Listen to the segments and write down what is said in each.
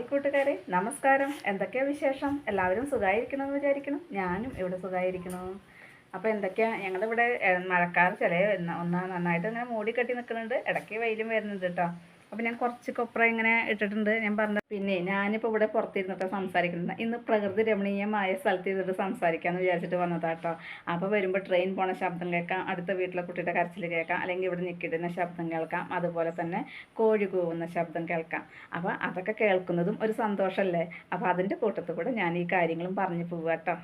Hi കൂട്ടുകാരെ നമസ്കാരം. എന്തൊക്കെയാ വിശേഷം? എല്ലാവരും സുഖമായിരിക്കണമെന്ന് വിചാരിക്കണം ഞാനും ഇവിടെ സുഖമായിരിക്കണം അപ്പോൾ എന്തൊക്കെയാ? ഞങ്ങളിവിടെ മഴക്കാർ ചില ഒന്നാ നന്നായിട്ട് ഇങ്ങനെ മൂടി കെട്ടി നിൽക്കുന്നുണ്ട്. ഇടയ്ക്ക് വെയിലും വരുന്നുണ്ട് കേട്ടോ. അപ്പോൾ ഞാൻ കുറച്ച് കൊപ്ര ഇങ്ങനെ ഇട്ടിട്ടുണ്ട്. ഞാൻ പറഞ്ഞത് പിന്നെ ഞാനിപ്പോൾ ഇവിടെ പുറത്തിരുന്നിട്ട് സംസാരിക്കുന്നത്. ഇന്ന് പ്രകൃതി രമണീയമായ സ്ഥലത്ത് ഇരുന്നിട്ട് സംസാരിക്കാമെന്ന് വിചാരിച്ചിട്ട് വന്നതാട്ടോ അപ്പോൾ വരുമ്പോൾ ട്രെയിൻ പോണ ശബ്ദം കേൾക്കാം. അടുത്ത വീട്ടിലെ കുട്ടിയുടെ കരച്ചിൽ കേൾക്കാം. അല്ലെങ്കിൽ ഇവിടെ നിൽക്കിടുന്ന ശബ്ദം കേൾക്കാം. അതുപോലെ തന്നെ കോഴി കൂവുന്ന ശബ്ദം കേൾക്കാം. അപ്പോൾ അതൊക്കെ കേൾക്കുന്നതും ഒരു സന്തോഷമല്ലേ അപ്പോൾ അതിന്റെ കൂട്ടത്തിൽ കൂടെ ഞാൻ ഈ കാര്യങ്ങളും പറഞ്ഞു പോവുക കേട്ടോ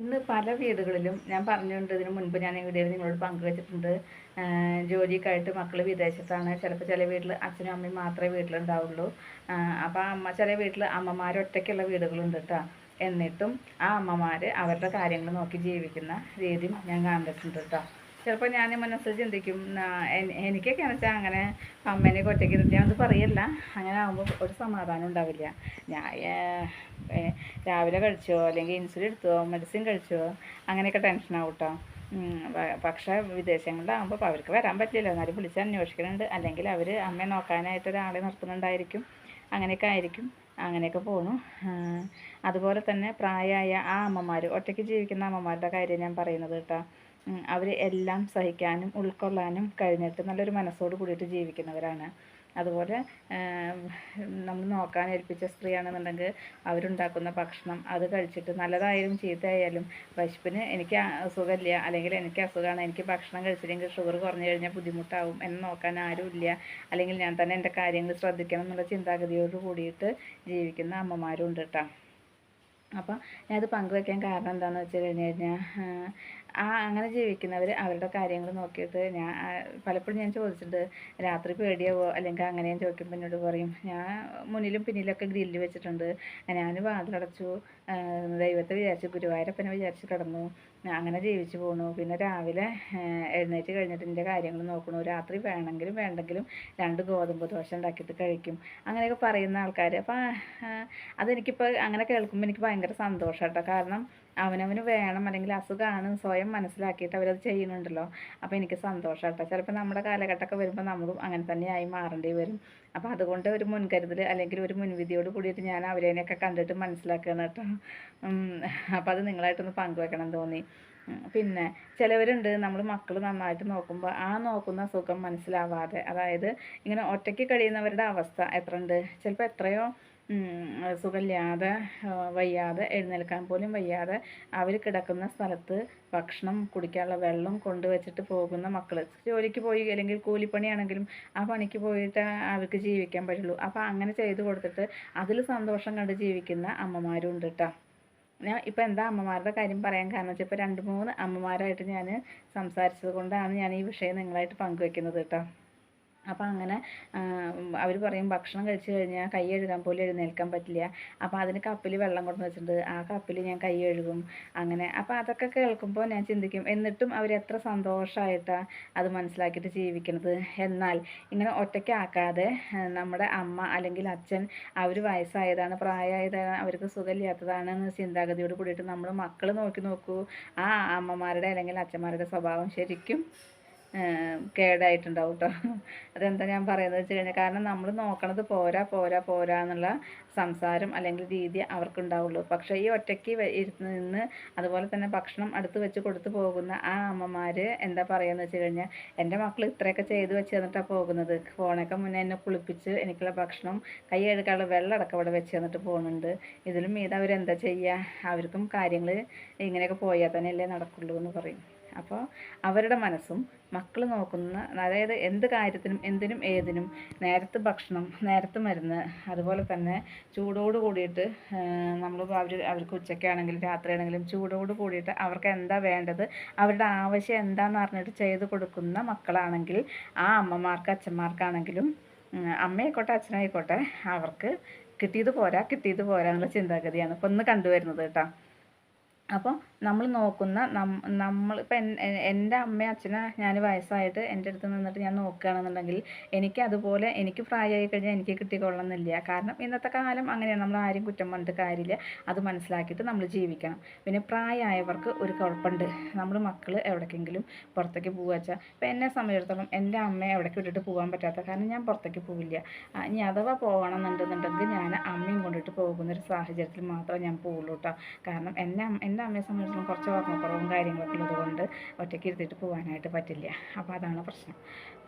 ഇന്ന് പല വീടുകളിലും ഞാൻ പറഞ്ഞിട്ടുണ്ട് ഇതിന് മുൻപ് ഞാൻ ഈ വീഡിയോയിൽ നിങ്ങളോട് പങ്കുവച്ചിട്ടുണ്ട്. ജോലിക്കായിട്ട് മക്കൾ വിദേശത്താണ്. ചിലപ്പോൾ ചില വീട്ടിൽ അച്ഛനും അമ്മയും മാത്രമേ വീട്ടിലുണ്ടാവുള്ളൂ. അപ്പോൾ അമ്മ ചില വീട്ടിൽ അമ്മമാർ വീടുകളുണ്ട് കേട്ടോ എന്നിട്ടും ആ അമ്മമാർ അവരുടെ കാര്യങ്ങൾ നോക്കി ജീവിക്കുന്ന രീതിയും ഞാൻ കണ്ടിട്ടുണ്ട് കേട്ടോ ചിലപ്പോൾ ഞാൻ മനസ്സിൽ ചിന്തിക്കും എനിക്കൊക്കെ വെച്ചാൽ അങ്ങനെ അമ്മേനെ ഒറ്റയ്ക്ക് നിർത്തി അത് പറയല്ല. അങ്ങനെ ആകുമ്പോൾ ഒരു സമാധാനം ഉണ്ടാവില്ല. ഞാൻ രാവിലെ കഴിച്ചോ അല്ലെങ്കിൽ ഇൻസുലിൻ എടുത്തോ മെഡിസിൻ കഴിച്ചോ അങ്ങനെയൊക്കെ ടെൻഷനാവും കേട്ടോ പക്ഷേ വിദേശങ്ങളിലാകുമ്പോൾ അവർക്ക് വരാൻ പറ്റില്ല എന്നാലും വിളിച്ച് അന്വേഷിക്കുന്നുണ്ട് അല്ലെങ്കിൽ അവർ അമ്മയെ നോക്കാനായിട്ട് ഒരാളെ നിർത്തുന്നുണ്ടായിരിക്കും. അങ്ങനെയൊക്കെ ആയിരിക്കും. അങ്ങനെയൊക്കെ ആഹ് അതുപോലെ തന്നെ പ്രായമായ ആ അമ്മമാർ ഒറ്റയ്ക്ക് ജീവിക്കുന്ന അമ്മമാരുടെ കാര്യം ഞാൻ പറയുന്നത് കേട്ടോ. അവർ എല്ലാം സഹിക്കാനും ഉൾക്കൊള്ളാനും കഴിഞ്ഞിട്ട് നല്ലൊരു മനസ്സോട് കൂടിയിട്ട് ജീവിക്കുന്നവരാണ്. അതുപോലെ നമ്മൾ നോക്കാൻ ഏൽപ്പിച്ച സ്ത്രീയാണെന്നുണ്ടെങ്കിൽ അവരുണ്ടാക്കുന്ന ഭക്ഷണം അത് കഴിച്ചിട്ട് നല്ലതായാലും ചീത്തയായാലും വിശപ്പിന് എനിക്ക് അസുഖമില്ല അല്ലെങ്കിൽ എനിക്ക് അസുഖമാണ് എനിക്ക് ഭക്ഷണം കഴിച്ചില്ലെങ്കിൽ ഷുഗർ കുറഞ്ഞു കഴിഞ്ഞാൽ ബുദ്ധിമുട്ടാവും എന്ന് നോക്കാൻ ആരുമില്ല അല്ലെങ്കിൽ ഞാൻ തന്നെ എന്റെ കാര്യങ്ങൾ ശ്രദ്ധിക്കണം എന്നുള്ള ചിന്താഗതിയോട് കൂടിയിട്ട് ജീവിക്കുന്ന അമ്മമാരും ഉണ്ട് കേട്ടോ അപ്പോൾ ഞാനത് പങ്കുവെക്കാൻ കാരണം എന്താണെന്ന് വെച്ച് കഴിഞ്ഞ് കഴിഞ്ഞാൽ ആ അങ്ങനെ ജീവിക്കുന്നവർ അവരുടെ കാര്യങ്ങൾ നോക്കിയിട്ട് ഞാൻ പലപ്പോഴും ഞാൻ ചോദിച്ചിട്ടുണ്ട് രാത്രി പേടിയാവോ? അല്ലെങ്കിൽ അങ്ങനെ ഞാൻ ചോദിക്കുമ്പോൾ എന്നോട് പറയും ഞാൻ മുന്നിലും പിന്നിലൊക്കെ ഗ്രില്ല് വെച്ചിട്ടുണ്ട്. ഞാൻ വാതിലടച്ചു ദൈവത്തെ വിചാരിച്ചു ഗുരുവായൂരപ്പനെ വിചാരിച്ച് കിടന്നു. അങ്ങനെ ജീവിച്ചു പോണു. പിന്നെ രാവിലെ എഴുന്നേറ്റ് കഴിഞ്ഞിട്ട് എന്റെ കാര്യങ്ങൾ നോക്കണു. രാത്രി വേണമെങ്കിലും വേണ്ടെങ്കിലും രണ്ട് ഗോതമ്പ് ദോശ ഉണ്ടാക്കിയിട്ട് കഴിക്കും. അങ്ങനെയൊക്കെ പറയുന്ന ആൾക്കാർ അപ്പം അതെനിക്കിപ്പോൾ അങ്ങനെ കേൾക്കുമ്പോൾ എനിക്ക് ഭയങ്കര സന്തോഷം കേട്ടോ കാരണം അവനവന് വേണം അല്ലെങ്കിൽ അസുഖമാണ് സ്വയം മനസ്സിലാക്കിയിട്ട് അവരത് ചെയ്യുന്നുണ്ടല്ലോ. അപ്പോൾ എനിക്ക് സന്തോഷം കേട്ടോ. ചിലപ്പോൾ നമ്മുടെ കാലഘട്ടമൊക്കെ വരുമ്പോൾ നമ്മളും അങ്ങനെ തന്നെയായി മാറേണ്ടി വരും. അപ്പോൾ അതുകൊണ്ട് ഒരു മുൻകരുതൽ അല്ലെങ്കിൽ ഒരു മുൻവിധിയോട് കൂടിയിട്ട് ഞാൻ അവരേനെയൊക്കെ കണ്ടിട്ട് മനസ്സിലാക്കുകയാണ് കേട്ടോ. അപ്പോൾ അത് നിങ്ങളായിട്ടൊന്ന് പങ്കുവെക്കണം തോന്നി. പിന്നെ ചിലവരുണ്ട്. നമ്മൾ മക്കൾ നന്നായിട്ട് നോക്കുമ്പോൾ ആ നോക്കുന്ന സുഖം മനസ്സിലാവാതെ. അതായത് ഇങ്ങനെ ഒറ്റയ്ക്ക് കഴിയുന്നവരുടെ അവസ്ഥ എത്ര ഉണ്ട് ചിലപ്പോൾ എത്രയോ സുഖമില്ലാതെ വയ്യാതെ എഴുന്നേൽക്കാൻ പോലും വയ്യാതെ അവർ കിടക്കുന്ന സ്ഥലത്ത് ഭക്ഷണം കുടിക്കാനുള്ള വെള്ളം കൊണ്ടുവച്ചിട്ട് പോകുന്ന മക്കൾ ജോലിക്ക് പോയി അല്ലെങ്കിൽ കൂലിപ്പണിയാണെങ്കിലും ആ പണിക്ക് പോയിട്ട് അവർക്ക് ജീവിക്കാൻ പറ്റുള്ളൂ. അപ്പോൾ അങ്ങനെ ചെയ്തു കൊടുത്തിട്ട് അതിൽ സന്തോഷം കണ്ട് ജീവിക്കുന്ന അമ്മമാരും ഉണ്ട് കേട്ടോ ഞാൻ ഇപ്പോൾ എന്താ അമ്മമാരുടെ കാര്യം പറയാൻ കാരണം വെച്ചാൽ ഇപ്പോൾ രണ്ട് മൂന്ന് അമ്മമാരായിട്ട് ഞാൻ സംസാരിച്ചത് കൊണ്ടാണ് ഞാൻ ഈ വിഷയം നിങ്ങളായിട്ട് പങ്കുവെക്കുന്നത് കേട്ടോ അപ്പോൾ അങ്ങനെ അവർ പറയും ഭക്ഷണം കഴിച്ച് കഴിഞ്ഞാൽ കൈ കഴുകാൻ പോലും എഴുന്നേൽക്കാൻ പറ്റില്ല. അപ്പോൾ അതിന് കപ്പിൽ വെള്ളം കൊണ്ടു വെച്ചിട്ടുണ്ട്. ആ കപ്പിൽ ഞാൻ കൈ കഴുകും. അങ്ങനെ അപ്പോൾ അതൊക്കെ കേൾക്കുമ്പോൾ ഞാൻ ചിന്തിക്കും എന്നിട്ടും അവർ എത്ര സന്തോഷമായിട്ടാണ് അത് മനസ്സിലാക്കിയിട്ട് ജീവിക്കുന്നത് എന്നാൽ ഇങ്ങനെ ഒറ്റയ്ക്കാക്കാതെ നമ്മുടെ അമ്മ അല്ലെങ്കിൽ അച്ഛൻ അവർ വയസ്സായതാണ് പ്രായമായതാണ് അവർക്ക് സുഖമില്ലാത്തതാണ് എന്ന ചിന്താഗതിയോട് കൂടിയിട്ട് നമ്മൾ മക്കൾ നോക്കി നോക്കൂ. ആ അമ്മമാരുടെ അല്ലെങ്കിൽ അച്ഛന്മാരുടെ സ്വഭാവം ശരിക്കും കേടായിട്ടുണ്ടാവും കേട്ടോ അതെന്താ ഞാൻ പറയുന്നത് വെച്ച് കഴിഞ്ഞാൽ കാരണം നമ്മൾ നോക്കണത് പോരാ പോരാ പോരാ എന്നുള്ള സംസാരം അല്ലെങ്കിൽ രീതി അവർക്കുണ്ടാവുള്ളൂ. പക്ഷേ ഈ ഒറ്റയ്ക്ക് ഇരുന്ന് അതുപോലെ തന്നെ ഭക്ഷണം അടുത്ത് വെച്ച് കൊടുത്തു പോകുന്ന ആ അമ്മമാർ എന്താ പറയുകയെന്ന് വെച്ച് കഴിഞ്ഞാൽ എന്റെ മക്കൾ ഇത്രയൊക്കെ ചെയ്ത് വെച്ച് തന്നിട്ടാണ് പോകുന്നത്. ഫോണൊക്കെ മുന്നേ എന്നെ കുളിപ്പിച്ച് എനിക്കുള്ള ഭക്ഷണം കൈ കഴുകാനുള്ള വെള്ളം അടക്കം അവിടെ വെച്ച് തന്നിട്ട് പോകുന്നുണ്ട്. ഇതിലും മീത് അവരെന്താ ചെയ്യുക അവർക്കും കാര്യങ്ങൾ ഇങ്ങനെയൊക്കെ പോയാൽ തന്നെയല്ലേ നടക്കുള്ളൂ എന്ന് പറയും. അപ്പോൾ അവരുടെ മനസ്സും മക്കൾ നോക്കുന്ന അതായത് എന്ത് കാര്യത്തിനും എന്തിനും ഏതിനും നേരത്തെ ഭക്ഷണം നേരത്തെ മരുന്ന് അതുപോലെ തന്നെ ചൂടോട് കൂടിയിട്ട് നമ്മൾ അവർ അവർക്ക് ഉച്ചയ്ക്കാണെങ്കിലും രാത്രിയാണെങ്കിലും ചൂടോട് കൂടിയിട്ട് അവർക്ക് എന്താ വേണ്ടത് അവരുടെ ആവശ്യം എന്താണെന്ന് അറിഞ്ഞിട്ട് ചെയ്ത് കൊടുക്കുന്ന മക്കളാണെങ്കിൽ ആ അമ്മമാർക്ക് അച്ഛന്മാർക്കാണെങ്കിലും അമ്മയായിക്കോട്ടെ അച്ഛനായിക്കോട്ടെ അവർക്ക് കിട്ടിയത് പോരാ കിട്ടിയത് പോരാ എന്നുള്ള ചിന്താഗതിയാണ് ഇപ്പം ഇന്ന് കണ്ടുവരുന്നത് കേട്ടോ. അപ്പോൾ നമ്മൾ നോക്കുന്ന നമ്മൾ ഇപ്പം എന്റെ അമ്മയും അച്ഛനെ ഞാൻ വയസ്സായിട്ട് എന്റെ അടുത്ത് നിന്നിട്ട് ഞാൻ നോക്കുകയാണെന്നുണ്ടെങ്കിൽ എനിക്ക് അതുപോലെ എനിക്ക് പ്രായമായി കഴിഞ്ഞാൽ എനിക്ക് കിട്ടിക്കൊള്ളണമെന്നില്ല. കാരണം ഇന്നത്തെ കാലം അങ്ങനെയാണ്. നമ്മൾ ആരും കുറ്റം പറഞ്ഞിട്ട് കാര്യമില്ല. അത് മനസ്സിലാക്കിയിട്ട് നമ്മൾ ജീവിക്കണം. പിന്നെ പ്രായമായവർക്ക് ഒരു കുഴപ്പമുണ്ട്. നമ്മൾ മക്കൾ എവിടേക്കെങ്കിലും പുറത്തേക്ക് പോകുക വെച്ചാൽ ഇപ്പം എന്നെ സംബന്ധിച്ചിടത്തോളം എന്റെ അമ്മയെ എവിടേക്ക് വിട്ടിട്ട് പോകാൻ പറ്റാത്ത കാരണം ഞാൻ പുറത്തേക്ക് പോവില്ല. ഇനി അഥവാ പോകണമെന്നുണ്ടെന്നുണ്ടെങ്കിൽ ഞാൻ അമ്മയും കൊണ്ടിട്ട് പോകുന്ന ഒരു സാഹചര്യത്തിൽ മാത്രമേ ഞാൻ പോകുള്ളൂ കേട്ടോ കാരണം എന്നെ എന്റെ അമ്മയെ സംബന്ധിച്ചിടത്തോളം കുറച്ച് ഓർമ്മക്കുറവും കാര്യങ്ങളൊക്കെ ഉള്ളതുകൊണ്ട് ഒറ്റയ്ക്ക് ഇരുത്തിയിട്ട് പോകാനായിട്ട് പറ്റില്ല. അപ്പോൾ അതാണ് പ്രശ്നം.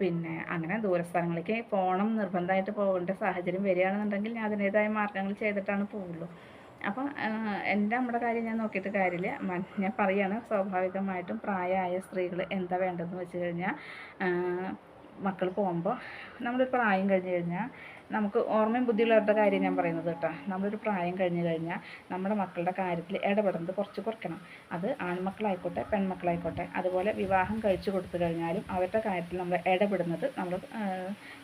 പിന്നെ അങ്ങനെ ദൂരസ്ഥലങ്ങളിലേക്ക് പോകണം നിർബന്ധമായിട്ട് പോകേണ്ട സാഹചര്യം വരികയാണെന്നുണ്ടെങ്കിൽ ഞാൻ അതിന്റേതായ മാർഗങ്ങൾ ചെയ്തിട്ടാണ് പോവുള്ളൂ. അപ്പം എന്റെ നമ്മുടെ കാര്യം ഞാൻ നോക്കിയിട്ട് കാര്യമില്ല. ഞാൻ പറയാണ് സ്വാഭാവികമായിട്ടും പ്രായമായ സ്ത്രീകൾ എന്താ വേണ്ടതെന്ന് വെച്ച് കഴിഞ്ഞാൽ മക്കൾ പോകുമ്പോൾ നമ്മളൊരു പ്രായം കഴിഞ്ഞ് കഴിഞ്ഞാൽ നമുക്ക് ഓർമ്മയും ബുദ്ധിയുള്ളവരുടെ കാര്യം ഞാൻ പറയുന്നത് കേട്ടോ. നമ്മളൊരു പ്രായം കഴിഞ്ഞു കഴിഞ്ഞാൽ നമ്മുടെ മക്കളുടെ കാര്യത്തിൽ ഇടപെടുന്നത് കുറച്ച് കുറയ്ക്കണം. അത് ആൺമക്കളായിക്കോട്ടെ പെൺമക്കളായിക്കോട്ടെ. അതുപോലെ വിവാഹം കഴിച്ചു കൊടുത്തു കഴിഞ്ഞാലും അവരുടെ കാര്യത്തിൽ നമ്മൾ ഇടപെടുന്നത് നമ്മൾ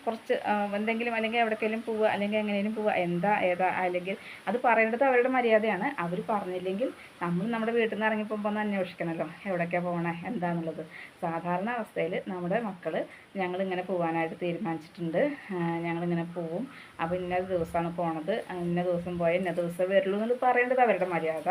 കുറച്ച് എന്തെങ്കിലും അല്ലെങ്കിൽ എവിടേക്കെങ്കിലും പോവുക അല്ലെങ്കിൽ എങ്ങനെയും പോവുക എന്താ ഏതാ അല്ലെങ്കിൽ അത് പറയേണ്ടത് അവരുടെ മര്യാദയാണ്. അവർ പറഞ്ഞില്ലെങ്കിൽ നമ്മൾ നമ്മുടെ വീട്ടിൽ നിന്ന് ഇറങ്ങിപ്പോകുമ്പോൾ ഒന്ന് അന്വേഷിക്കണമല്ലോ എവിടേക്കാണ് പോകണേ എന്താണെന്നുള്ളത് സാധാരണ അവസ്ഥയിൽ നമ്മുടെ മക്കൾ ഞങ്ങളിങ്ങനെ പോകാനായിട്ട് തീരുമാനിച്ചിട്ടുണ്ട്. ഞങ്ങളിങ്ങനെ പോവും. അപ്പോൾ ഇന്ന ദിവസമാണ് പോണത്. ഇന്ന ദിവസം പോയാൽ ഇന്ന ദിവസം വരുള്ളൂ എന്ന് പറയേണ്ടത് അവരുടെ മര്യാദ.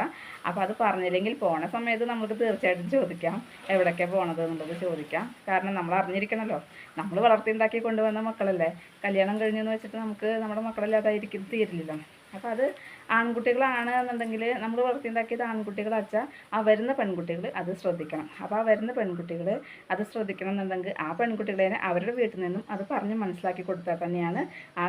അപ്പോൾ അത് പറഞ്ഞില്ലെങ്കിൽ പോണ സമയത്ത് നമുക്ക് തീർച്ചയായിട്ടും ചോദിക്കാം. എവിടേക്കാണ് പോണത് എന്നുള്ളത് ചോദിക്കാം. കാരണം നമ്മൾ അറിഞ്ഞിരിക്കണമല്ലോ നമ്മൾ വളർത്തിയുണ്ടാക്കി കൊണ്ടുവന്ന മക്കളല്ലേ? കല്യാണം കഴിഞ്ഞെന്ന് വെച്ചിട്ട് നമുക്ക് നമ്മുടെ മക്കളല്ലാതായിരിക്കും തീരില്ലല്ലോ. അപ്പോൾ അത് ആൺകുട്ടികളാണ് എന്നുണ്ടെങ്കിൽ നമ്മൾ വളർത്തിയുണ്ടാക്കിയത് ആൺകുട്ടികളാച്ചാൽ ആ വരുന്ന പെൺകുട്ടികൾ അത് ശ്രദ്ധിക്കണം. അപ്പോൾ ആ വരുന്ന പെൺകുട്ടികൾ അത് ശ്രദ്ധിക്കണം എന്നുണ്ടെങ്കിൽ ആ പെൺകുട്ടികളെ അവരുടെ വീട്ടിൽ നിന്നും അത് പറഞ്ഞ് മനസ്സിലാക്കി കൊടുത്താൽ തന്നെയാണ് ആ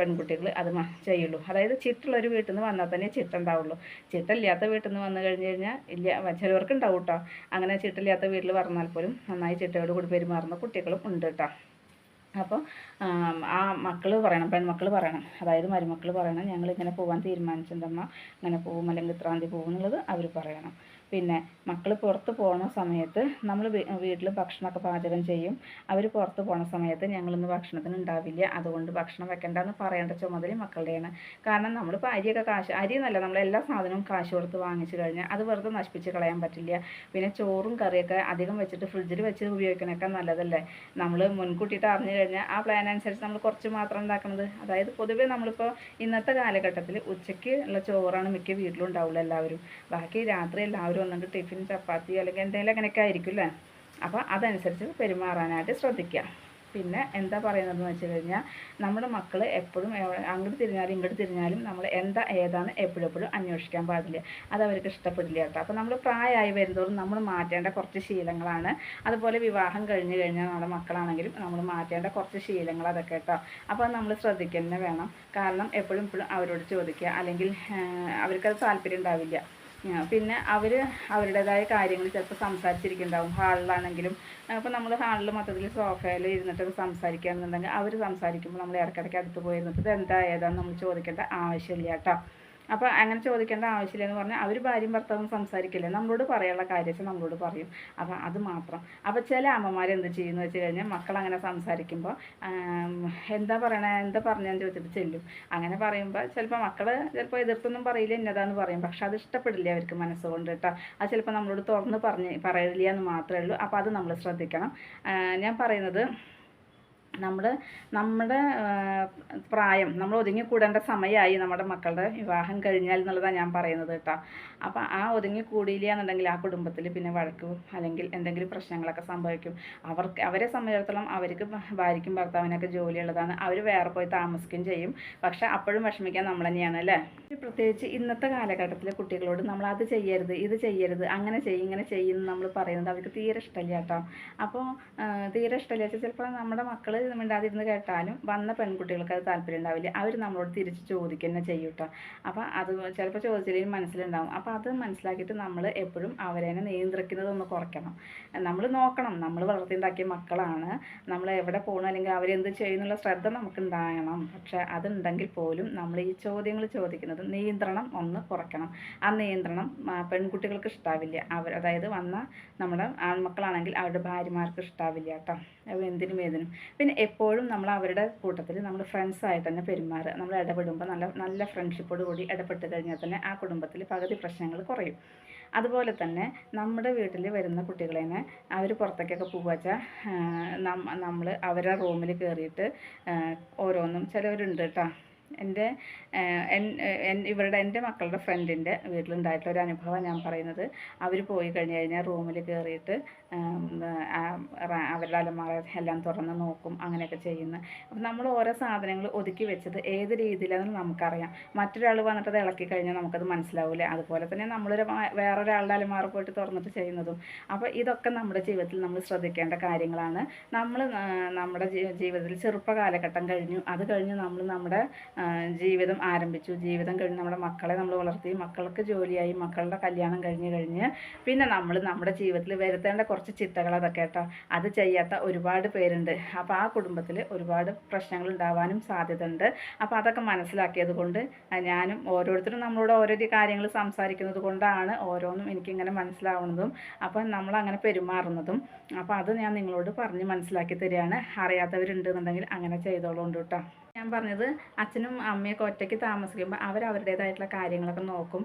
പെൺകുട്ടികൾ അത് ചെയ്യുള്ളൂ. അതായത് ചിട്ടുള്ളൊരു വീട്ടിൽ നിന്ന് വന്നാൽ തന്നെ ചിട്ടുണ്ടാവുള്ളൂ ചിട്ടില്ലാത്ത വീട്ടിൽ നിന്ന് വന്നു കഴിഞ്ഞ് കഴിഞ്ഞാൽ ഇല്ല ചിലവർക്ക് ഉണ്ടാവും കേട്ടോ അങ്ങനെ ചിട്ടില്ലാത്ത വീട്ടിൽ പറഞ്ഞാൽ പോലും നന്നായി ചിട്ടയോട് കൂടി പെരുമാറുന്ന കുട്ടികളും ഉണ്ട് കേട്ടോ അപ്പോൾ ആ മക്കൾ പറയണം പെൺമക്കൾ പറയണം അതായത് മരുമക്കൾ പറയണം ഞങ്ങൾ ഇങ്ങനെ പോകാൻ തീരുമാനിച്ചിട്ടുണ്ടമ്മ ഇങ്ങനെ പോകും അല്ലെങ്കിൽ ഇത്രാം തീയതി പോകും എന്നുള്ളത് അവർ പറയണം. പിന്നെ മക്കൾ പുറത്ത് പോകുന്ന സമയത്ത് നമ്മൾ വീട്ടിൽ ഭക്ഷണമൊക്കെ പാചകം ചെയ്യും. അവർ പുറത്ത് പോകുന്ന സമയത്ത് ഞങ്ങളൊന്നും ഭക്ഷണത്തിന് ഉണ്ടാവില്ല. അതുകൊണ്ട് ഭക്ഷണം വെക്കണ്ടെന്ന് പറയേണ്ട ചുമതല മക്കളുടെയാണ്. കാരണം നമ്മളിപ്പോൾ അരിയൊക്കെ കാശ് അരി എന്നല്ല നമ്മൾ എല്ലാ സാധനവും കാശ് കൊടുത്ത് വാങ്ങിച്ചു കഴിഞ്ഞാൽ അത് വെറുതെ നശിപ്പിച്ച് കളയാൻ പറ്റില്ല. പിന്നെ ചോറും കറിയൊക്കെ അധികം വെച്ചിട്ട് ഫ്രിഡ്ജിൽ വെച്ച് ഉപയോഗിക്കണമൊക്കെ നല്ലതല്ലേ? നമ്മൾ മുൻകൂട്ടിയിട്ട് അറിഞ്ഞു കഴിഞ്ഞാൽ ആ പ്ലാൻ അനുസരിച്ച് നമ്മൾ കുറച്ച് മാത്രം ഉണ്ടാക്കുന്നത് അതായത് പൊതുവേ നമ്മളിപ്പോൾ ഇന്നത്തെ കാലഘട്ടത്തിൽ ഉച്ചയ്ക്ക് ഉള്ള ചോറാണ് മിക്ക വീട്ടിലും ഉണ്ടാവുള്ളൂ എല്ലാവരും. ബാക്കി രാത്രി എല്ലാവരും ഒന്നെങ്കിൽ ടിഫിൻ ചപ്പാത്തി അല്ലെങ്കിൽ എന്തെങ്കിലും അങ്ങനെയൊക്കെ ആയിരിക്കും അല്ലേ അപ്പോൾ അതനുസരിച്ച് പെരുമാറാനായിട്ട് ശ്രദ്ധിക്കുക. പിന്നെ എന്താ പറയുന്നതെന്ന് വെച്ച് കഴിഞ്ഞാൽ നമ്മുടെ മക്കൾ എപ്പോഴും അങ്ങോട്ട് തിരിഞ്ഞാലും ഇങ്ങോട്ട് തിരിഞ്ഞാലും നമ്മൾ എന്താ ഏതാണ് എപ്പോഴും എപ്പോഴും അന്വേഷിക്കാൻ പാടില്ല. അത് അവർക്ക് ഇഷ്ടപ്പെടില്ല കേട്ടോ. അപ്പോൾ നമ്മൾ പ്രായമായി വരുന്നതോറും നമ്മൾ മാറ്റേണ്ട കുറച്ച് ശീലങ്ങളാണ്. അതുപോലെ വിവാഹം കഴിഞ്ഞ് കഴിഞ്ഞാൽ നമ്മുടെ മക്കളാണെങ്കിലും നമ്മൾ മാറ്റേണ്ട കുറച്ച് ശീലങ്ങൾ അതൊക്കെ കേട്ടോ. അപ്പോൾ നമ്മൾ ശ്രദ്ധിക്കുക വേണം. കാരണം എപ്പോഴും എപ്പോഴും അവരോട് ചോദിക്കുക അല്ലെങ്കിൽ അവർക്കത് താല്പര്യം ഉണ്ടാവില്ല. പിന്നെ അവർ അവരുടേതായ കാര്യങ്ങൾ ചിലപ്പോൾ സംസാരിച്ചിരിക്കുന്നുണ്ടാവും. ഹാളിലാണെങ്കിലും. അപ്പോൾ നമ്മൾ ഹാളിൽ മൊത്തത്തിൽ സോഫയിൽ ഇരുന്നിട്ട് സംസാരിക്കുകയാണെന്നുണ്ടെങ്കിൽ അവർ സംസാരിക്കുമ്പോൾ നമ്മൾ ഇടയ്ക്കിടയ്ക്ക് അടുത്ത് പോയിരുന്നിട്ട് ഇത് എന്താ ഏതാന്ന് നമ്മൾ ചോദിക്കേണ്ട ആവശ്യമില്ല കേട്ടോ. അപ്പോൾ അങ്ങനെ ചോദിക്കേണ്ട ആവശ്യമില്ല എന്ന് പറഞ്ഞാൽ അവർ ഭാര്യയും ഭർത്താവും സംസാരിക്കില്ല? നമ്മളോട് പറയാനുള്ള കാര്യമൊക്കെ നമ്മളോട് പറയും. അപ്പോൾ അത് മാത്രം. അപ്പോൾ ചില അമ്മമാർ എന്ത് ചെയ്യുന്നു വെച്ച് കഴിഞ്ഞാൽ മക്കൾ അങ്ങനെ സംസാരിക്കുമ്പോൾ എന്താ പറയണേ? എന്താ പറഞ്ഞാന്ന് ചോദിച്ചിട്ട് ചെല്ലും. അങ്ങനെ പറയുമ്പോൾ ചിലപ്പോൾ മക്കൾ ചിലപ്പോൾ എതിർത്തൊന്നും പറയില്ല എന്നതാന്ന് പറയും. പക്ഷെ അത് ഇഷ്ടപ്പെടില്ല അവർക്ക് മനസ്സുകൊണ്ട് കേട്ടോ. അത് ചിലപ്പോൾ നമ്മളോട് തുറന്ന് പറഞ്ഞ് പറയില്ല എന്ന് മാത്രമേ ഉള്ളൂ. അപ്പോൾ അത് നമ്മൾ ശ്രദ്ധിക്കണം. ഞാൻ പറയുന്നത് നമ്മുടെ നമ്മുടെ പ്രായം നമ്മൾ ഒതുങ്ങിക്കൂടേണ്ട സമയമായി നമ്മുടെ മക്കളുടെ വിവാഹം കഴിഞ്ഞാൽ എന്നുള്ളതാണ് ഞാൻ പറയുന്നത് കേട്ടോ. അപ്പോൾ ആ ഒതുങ്ങിക്കൂടിയില്ല എന്നുണ്ടെങ്കിൽ ആ കുടുംബത്തിൽ പിന്നെ വഴക്ക് അല്ലെങ്കിൽ എന്തെങ്കിലും പ്രശ്നങ്ങളൊക്കെ സംഭവിക്കും. അവർക്ക് അവരെ സംബന്ധിച്ചിടത്തോളം അവർക്ക് ഭാര്യയ്ക്കും ഭർത്താവിനൊക്കെ ജോലിയുള്ളതാണ്. അവർ വേറെ പോയി താമസിക്കുകയും ചെയ്യും. പക്ഷേ അപ്പോഴും വിഷമിക്കാൻ നമ്മൾ തന്നെയാണ് അല്ലേ പ്രത്യേകിച്ച് ഇന്നത്തെ കാലഘട്ടത്തിലെ കുട്ടികളോട് നമ്മൾ അത് ചെയ്യരുത് ഇത് ചെയ്യരുത് അങ്ങനെ ചെയ്യും ഇങ്ങനെ ചെയ്യുമെന്ന് നമ്മൾ പറയുന്നത് അവർക്ക് തീരെ ഇഷ്ടമില്ല കേട്ടോ. അപ്പോൾ തീരെ ഇഷ്ടമില്ല ചിലപ്പോൾ നമ്മുടെ മക്കൾ മിണ്ടാതിരുന്ന് കേട്ടാലും വന്ന പെൺകുട്ടികൾക്ക് അത് താല്പര്യം ഉണ്ടാവില്ല അവർ നമ്മളോട് തിരിച്ച് ചോദിക്കുക തന്നെ ചെയ്യും അപ്പോൾ അത് ചിലപ്പോൾ ചോദിച്ചില്ലെങ്കിൽ മനസ്സിലുണ്ടാവും അപ്പോൾ അത് മനസ്സിലാക്കിയിട്ട് നമ്മൾ എപ്പോഴും അവരെ നിയന്ത്രിക്കുന്നതൊന്ന് കുറയ്ക്കണം നമ്മൾ നോക്കണം നമ്മൾ വളർത്തിയുണ്ടാക്കിയ മക്കളാണ് നമ്മൾ എവിടെ പോകണം അല്ലെങ്കിൽ അവരെന്ത് ചെയ്യുന്നുള്ള ശ്രദ്ധ നമുക്ക് ഉണ്ടാകണം പക്ഷേ അതുണ്ടെങ്കിൽ പോലും നമ്മൾ ഈ ചോദ്യങ്ങൾ ചോദിക്കുന്നത് നിയന്ത്രണം ഒന്ന് കുറയ്ക്കണം ആ നിയന്ത്രണം പെൺകുട്ടികൾക്ക് ഇഷ്ടാവില്ല അവർ അതായത് വന്ന നമ്മുടെ ആൺമക്കളാണെങ്കിൽ അവരുടെ ഭാര്യമാർക്ക് ഇഷ്ടാവില്ല കേട്ടോ എന്തിനും ഏതിനും പിന്നെ എപ്പോഴും നമ്മൾ അവരുടെ കൂട്ടത്തിൽ നമ്മൾ ഫ്രണ്ട്സായിട്ട് തന്നെ പെരുമാറുക. നമ്മൾ ഇടപെടുമ്പോൾ നല്ല നല്ല ഫ്രണ്ട്ഷിപ്പോട് കൂടി ഇടപെട്ട് കഴിഞ്ഞാൽ തന്നെ ആ കുടുംബത്തിൽ പകുതി പ്രശ്നങ്ങൾ കുറയും. അതുപോലെ തന്നെ നമ്മുടെ വീട്ടിൽ വരുന്ന കുട്ടികളെ അവർ പുറത്തേക്കൊക്കെ പോകുവച്ചാൽ നമ്മൾ അവരുടെ റൂമിൽ കയറിയിട്ട് ഓരോന്നും ചിലവരുണ്ട് കേട്ടോ എന്റെ എൻ- എൻ- ഇവരുടെ എന്റെ മക്കളുടെ ഫ്രണ്ടിന്റെ വീട്ടിലുണ്ടായിട്ടുള്ള ഒരു അനുഭവം ഞാൻ പറയുന്നത്. അവർ പോയി കഴിഞ്ഞ് കഴിഞ്ഞാൽ റൂമിൽ കയറിയിട്ട് അവരുടെ അലമാര എല്ലാം തുറന്ന് നോക്കും അങ്ങനെയൊക്കെ ചെയ്യുന്ന. അപ്പം നമ്മൾ ഓരോ സാധനങ്ങൾ ഒതുക്കി വെച്ചത് ഏത് രീതിയിലാണെന്ന് നമുക്കറിയാം. മറ്റൊരാൾ വന്നിട്ട് അത് ഇളക്കി കഴിഞ്ഞാൽ നമുക്കത് മനസ്സിലാവില്ല അതുപോലെ തന്നെ നമ്മളൊരു വേറൊരാളുടെ അലമാര പോയിട്ട് തുറന്നിട്ട് ചെയ്യുന്നതും. അപ്പോൾ ഇതൊക്കെ നമ്മുടെ ജീവിതത്തിൽ നമ്മൾ ശ്രദ്ധിക്കേണ്ട കാര്യങ്ങളാണ്. നമ്മൾ നമ്മുടെ ജീവിതത്തിൽ ചെറുപ്പ കാലഘട്ടം കഴിഞ്ഞു. അത് കഴിഞ്ഞ് നമ്മൾ നമ്മുടെ ജീവിതം ആരംഭിച്ചു. ജീവിതം കഴിഞ്ഞ് നമ്മുടെ മക്കളെ നമ്മൾ വളർത്തി. മക്കൾക്ക് ജോലിയായി മക്കളുടെ കല്യാണം കഴിഞ്ഞ് കഴിഞ്ഞ് പിന്നെ നമ്മൾ നമ്മുടെ ജീവിതത്തിൽ വരുത്തേണ്ട കുറച്ച് ചിട്ടകൾ അതൊക്കെ കേട്ടോ. അത് ചെയ്യാത്ത ഒരുപാട് പേരുണ്ട്. അപ്പോൾ ആ കുടുംബത്തിൽ ഒരുപാട് പ്രശ്നങ്ങൾ ഉണ്ടാവാനും സാധ്യതയുണ്ട്. അപ്പോൾ അതൊക്കെ മനസ്സിലാക്കിയത് കൊണ്ട് ഞാനും ഓരോരുത്തരും നമ്മളോട് ഓരോ കാര്യങ്ങൾ സംസാരിക്കുന്നത് കൊണ്ടാണ് ഓരോന്നും എനിക്കിങ്ങനെ മനസ്സിലാവുന്നതും അപ്പോൾ നമ്മൾ അങ്ങനെ പെരുമാറുന്നതും. അപ്പോൾ അത് ഞാൻ നിങ്ങളോട് പറഞ്ഞ് മനസ്സിലാക്കി തരികയാണ്. അറിയാത്തവരുണ്ടെന്നുണ്ടെങ്കിൽ അങ്ങനെ ചെയ്തോളൂ കേട്ടോ ഞാൻ പറഞ്ഞത് അച്ഛനും അമ്മയൊക്കെ ഒറ്റയ്ക്ക് താമസിക്കുമ്പോൾ അവർ അവരുടേതായിട്ടുള്ള കാര്യങ്ങളൊക്കെ നോക്കും.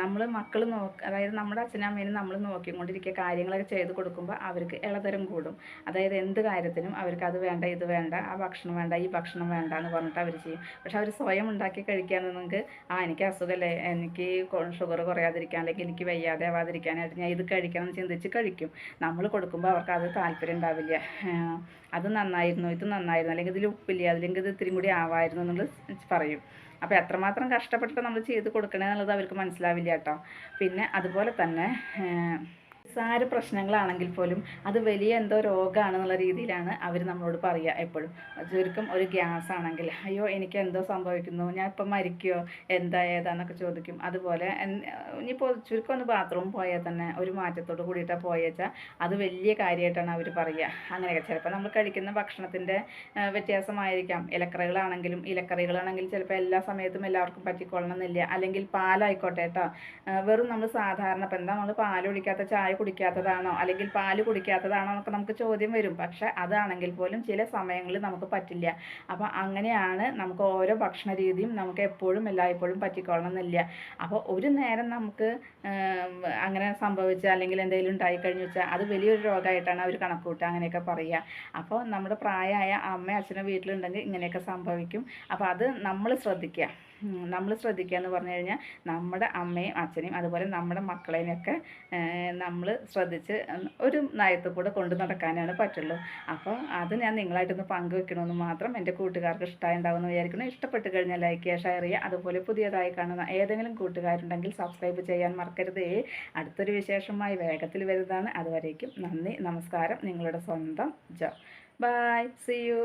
നമ്മൾ മക്കൾ നോക്ക് അതായത് നമ്മുടെ അച്ഛനും അമ്മേനും നമ്മൾ നോക്കിക്കൊണ്ടിരിക്കുക കാര്യങ്ങളൊക്കെ ചെയ്ത് കൊടുക്കുമ്പോൾ അവർക്ക് ഇളതരം കൂടും. അതായത് എന്ത് കാര്യത്തിനും അവർക്ക് അത് വേണ്ട ഇത് വേണ്ട ആ ഭക്ഷണം വേണ്ട ഈ ഭക്ഷണം വേണ്ട എന്ന് പറഞ്ഞിട്ട് അവർ ചെയ്യും. പക്ഷെ അവർ സ്വയം ഉണ്ടാക്കി കഴിക്കുകയാണെന്നെങ്കിൽ ആ എനിക്ക് അസുഖമല്ലേ എനിക്ക് ഷുഗർ കുറയാതിരിക്കാൻ അല്ലെങ്കിൽ എനിക്ക് വയ്യാതെ ആവാതിരിക്കാനായിട്ട് ഞാൻ ഇത് കഴിക്കണം എന്ന് ചിന്തിച്ച് കഴിക്കും. നമ്മൾ കൊടുക്കുമ്പോൾ അവർക്ക് അത് താല്പര്യം ഉണ്ടാവില്ല. അത് നന്നായിരുന്നു ഇത് നന്നായിരുന്നു അല്ലെങ്കിൽ ഇതിൽ ഉപ്പില്ല അല്ലെങ്കിൽ ഇത് ഇത്തിരി കൂടി ആവായിരുന്നു എന്നുള്ളത് പറയും. അപ്പോൾ എത്രമാത്രം കഷ്ടപ്പെട്ടിട്ട് നമ്മൾ ചെയ്ത് കൊടുക്കണേ എന്നുള്ളത് അവർക്ക് മനസ്സിലാവില്ല കേട്ടോ. പിന്നെ അതുപോലെ തന്നെ നിസ്സാര പ്രശ്നങ്ങളാണെങ്കിൽ പോലും അത് വലിയ എന്തോ രോഗമാണെന്നുള്ള രീതിയിലാണ് അവർ നമ്മളോട് പറയുക എപ്പോഴും. ചുരുക്കം ഒരു ഗ്യാസ് ആണെങ്കിൽ അയ്യോ എനിക്ക് എന്തോ സംഭവിക്കുന്നു ഞാൻ ഇപ്പം മരിക്കുമോ എന്താ ഏതാന്നൊക്കെ ചോദിക്കും. അതുപോലെ ഇനിയിപ്പോൾ ചുരുക്കം ഒന്ന് ബാത്റൂം പോയാൽ തന്നെ ഒരു മാറ്റത്തോട് കൂടിയിട്ടാണ് പോയേച്ചാൽ അത് വലിയ കാര്യമായിട്ടാണ് അവർ പറയുക അങ്ങനെയൊക്കെ. ചിലപ്പോൾ നമ്മൾ കഴിക്കുന്ന ഭക്ഷണത്തിന്റെ വ്യത്യാസമായിരിക്കാം. ഇലക്കറികളാണെങ്കിലും ഇലക്കറികളാണെങ്കിലും ചിലപ്പോൾ എല്ലാ സമയത്തും എല്ലാവർക്കും പറ്റിക്കൊള്ളണമെന്നില്ല അല്ലെങ്കിൽ പാലായിക്കോട്ടെ കേട്ടോ വെറും നമ്മൾ സാധാരണ ഇപ്പം എന്താ നമ്മൾ പാൽ കുടിക്കാത്ത ചായ കുടിക്കാത്തതാണോ? അല്ലെങ്കിൽ പാൽ കുടിക്കാത്തതാണോ എന്നൊക്കെ നമുക്ക് ചോദ്യം വരും. പക്ഷെ അതാണെങ്കിൽ പോലും ചില സമയങ്ങളിൽ നമുക്ക് പറ്റില്ല. അപ്പോൾ അങ്ങനെയാണ് നമുക്ക് ഓരോ ഭക്ഷണ രീതിയും നമുക്ക് എപ്പോഴും എല്ലായ്പ്പോഴും പറ്റിക്കോളണം എന്നില്ല അപ്പോൾ ഒരു നേരം നമുക്ക് അങ്ങനെ സംഭവിച്ച അല്ലെങ്കിൽ എന്തെങ്കിലും ഉണ്ടായി കഴിഞ്ഞു വെച്ചാൽ അത് വലിയൊരു രോഗമായിട്ടാണ് അവർ കണക്ക് കൂട്ടുക അങ്ങനെയൊക്കെ പറയുക. അപ്പോൾ നമ്മുടെ പ്രായമായ അമ്മ അച്ഛനും വീട്ടിലുണ്ടെങ്കിൽ ഇങ്ങനെയൊക്കെ സംഭവിക്കും. അപ്പോൾ അത് നമ്മൾ ശ്രദ്ധിക്കുക. നമ്മൾ ശ്രദ്ധിക്കുക എന്ന് പറഞ്ഞു കഴിഞ്ഞാൽ നമ്മുടെ അമ്മയും അച്ഛനെയും അതുപോലെ നമ്മുടെ മക്കളെയൊക്കെ നമ്മൾ ശ്രദ്ധിച്ച് ഒരു നയത്തിൽ കൂടെ കൊണ്ടു നടക്കാനാണ് പറ്റുള്ളൂ. അപ്പോൾ അത് ഞാൻ നിങ്ങളായിട്ടൊന്ന് പങ്കുവെക്കണമെന്ന് മാത്രം എന്റെ കൂട്ടുകാർക്ക് ഇഷ്ടമായി വിചാരിക്കണം ഇഷ്ടപ്പെട്ട് കഴിഞ്ഞാൽ ലൈക്ക് ചെയ്യുക ഷെയർ ചെയ്യുക. അതുപോലെ പുതിയതായി കാണുന്ന ഏതെങ്കിലും കൂട്ടുകാരുണ്ടെങ്കിൽ സബ്സ്ക്രൈബ് ചെയ്യാൻ മറക്കരുതേ. അടുത്തൊരു വിശേഷമായി വേഗത്തിൽ വരുന്നതാണ്. അതുവരേക്കും നന്ദി നമസ്കാരം. നിങ്ങളുടെ സ്വന്തം ജോ. By C U